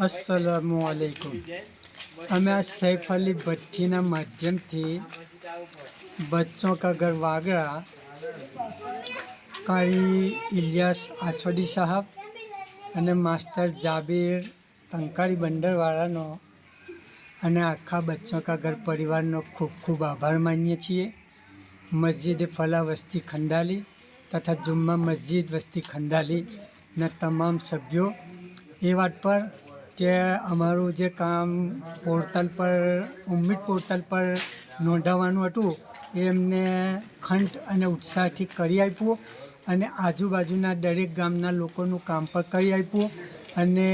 અસલામ આલેકુમ અમે આ સૈફ અલી ભઠ્ઠીના માધ્યમથી બચ્ચો કા ઘર વાગરા કાળી ઇલિયાસ આછોડી સાહેબ અને માસ્તર જાબીર તંકારી બંદરવાળાનો અને આખા બચ્ચો કા ઘર પરિવારનો ખૂબ ખૂબ આભાર માનીએ છીએ. મસ્જિદ ફલા વસ્તી ખંડાલી તથા જુમ્મા મસ્જિદ વસ્તી ખંડાલીના તમામ સભ્યો એ વાત પર કે અમારું જે કામ પોર્ટલ પર, ઉમ્મીદ પોર્ટલ પર નોંધાવવાનું હતું, એ એમને ખંત અને ઉત્સાહથી કરી આપ્યું અને આજુબાજુના દરેક ગામના લોકોનું કામ પણ કરી આપ્યું અને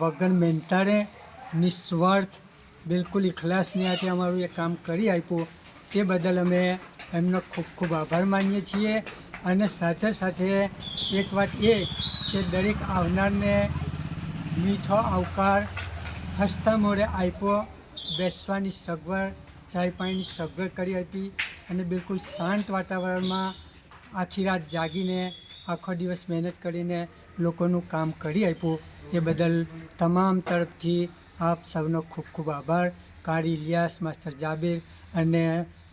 વગર મહેનતારે નિસ્વાર્થ, બિલકુલ ઇખલાસની આથી અમારું એ કામ કરી આપ્યું. તે બદલ અમે એમનો ખૂબ ખૂબ આભાર માનીએ છીએ અને સાથે સાથે એક વાત એ કે દરેક આવનારને મીઠો આવકાર હસતા મોઢે આપ્યો બેસવાની સગવડ ચાય પાણીની સગવડ કરી હતી અને બિલકુલ શાંત વાતાવરણમાં આખી રાત જાગીને, આખો દિવસ મહેનત કરીને લોકોનું કામ કરી આપ્યું એ બદલ તમામ તરફથી આપ સૌનો ખૂબ ખૂબ આભાર. કારી ઇલિયાસ, માસ્ટર જાબીર અને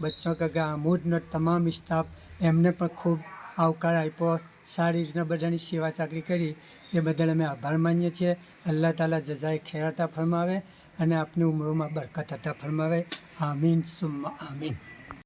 બચ્ચો કગા આમોદનો તમામ સ્ટાફ, એમને પણ ખૂબ આવકાર આપ્યો, સારી રીતના બધાની સેવા ચાકરી કરી, એ બદલ અમે આભાર માનીએ છીએ. અલ્લાહ તાલા જજાએ ખેરાતા ફરમાવે અને આપની ઉમરોમાં બરકત હતા ફરમાવે. આમીન, સુમ્મા આમીન.